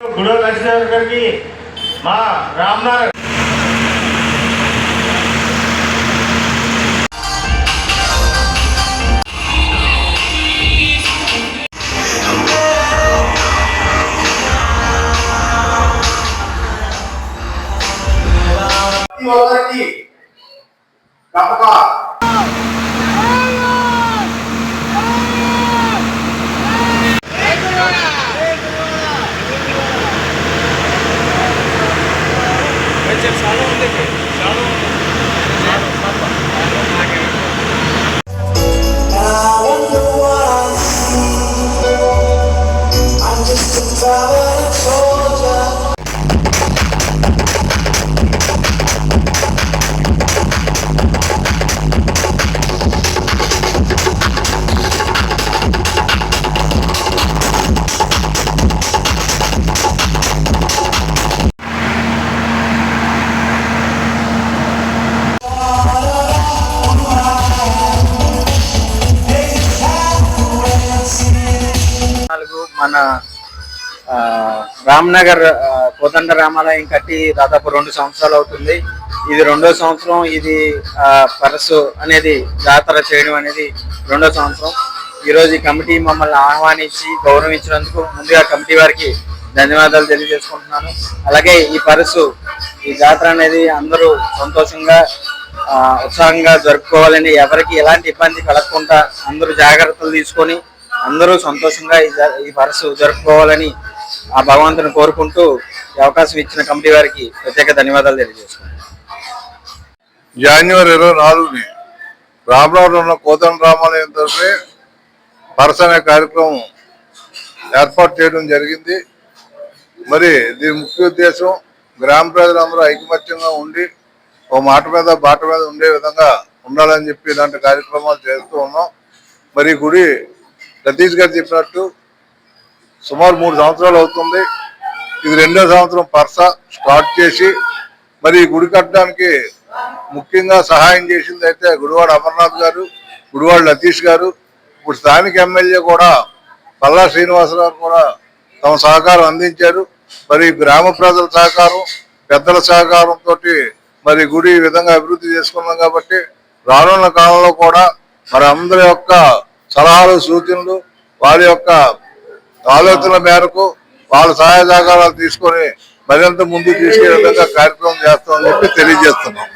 గుడో నరసింహారావు గారికి మా రామ్నగర్ ప్రతి ఒక్కరికి గమక I'm మన రామ్నగర్ కోదండ రామాలయం కట్టి దాదాపు రెండు సంవత్సరాలు అవుతుంది. ఇది రెండో సంవత్సరం ఇది పరసు అనేది జాతర చేయడం అనేది రెండో సంవత్సరం. ఈరోజు ఈ కమిటీ మమ్మల్ని ఆహ్వానించి గౌరవించినందుకు ముందుగా కమిటీ వారికి ధన్యవాదాలు తెలియజేసుకుంటున్నాను. అలాగే ఈ పరసు ఈ జాతర అనేది అందరూ సంతోషంగా ఉత్సాహంగా జరుపుకోవాలని ఎవరికి ఎలాంటి ఇబ్బంది కలగకుండా అందరూ జాగ్రత్తలు తీసుకొని అందరూ సంతోషంగా ఈ వరస వరసు జరుపుకోవాలని ఆ భగవంతుని కోరుకుంటూ ఈ అవకాశం ఇచ్చిన కమిటీ వారికి ప్రత్యేక ధన్యవాదాలు తెలియజేస్తున్నాను. జనవరి ఇరవై నాలుగుని రామరావులో ఉన్న కోదండ రామాలయం తరఫున పరస అనే కార్యక్రమం ఏర్పాటు చేయడం జరిగింది. మరి దీని ముఖ్య ఉద్దేశం గ్రామ ప్రజలందరూ ఐకమత్యంగా ఉండి ఓ మాట మీద బాట మీద ఉండే విధంగా ఉండాలని చెప్పి ఇలాంటి కార్యక్రమాలు చేస్తూ ఉన్నాం. మరి గుడి రతీష్ గారు చెప్పినట్టు సుమారు మూడు సంవత్సరాలు అవుతుంది. ఇది రెండో సంవత్సరం పర్స స్టార్ట్ చేసి మరి ఈ గుడి కట్టడానికి ముఖ్యంగా సహాయం చేసింది అయితే గుడివాడ అమర్నాథ్ గారు గుడివాడ లతీష్ గారు. ఇప్పుడు స్థానిక ఎమ్మెల్యే కూడా పల్లా శ్రీనివాసరావు కూడా తమ సహకారం అందించారు. మరి గ్రామ ప్రజల సహకారం పెద్దల సహకారంతో మరి గుడి ఈ విధంగా అభివృద్ధి చేసుకున్నాం కాబట్టి రానున్న కాలంలో కూడా మరి అందరి యొక్క సలహాలు సూచనలు వారి యొక్క ఆలోచనల మేరకు వాళ్ళ సహాయ సహకారాలు తీసుకొని మరింత ముందు తీసుకెళ్ళే విధంగా కార్యక్రమం చేస్తామని చెప్పి తెలియజేస్తున్నాం.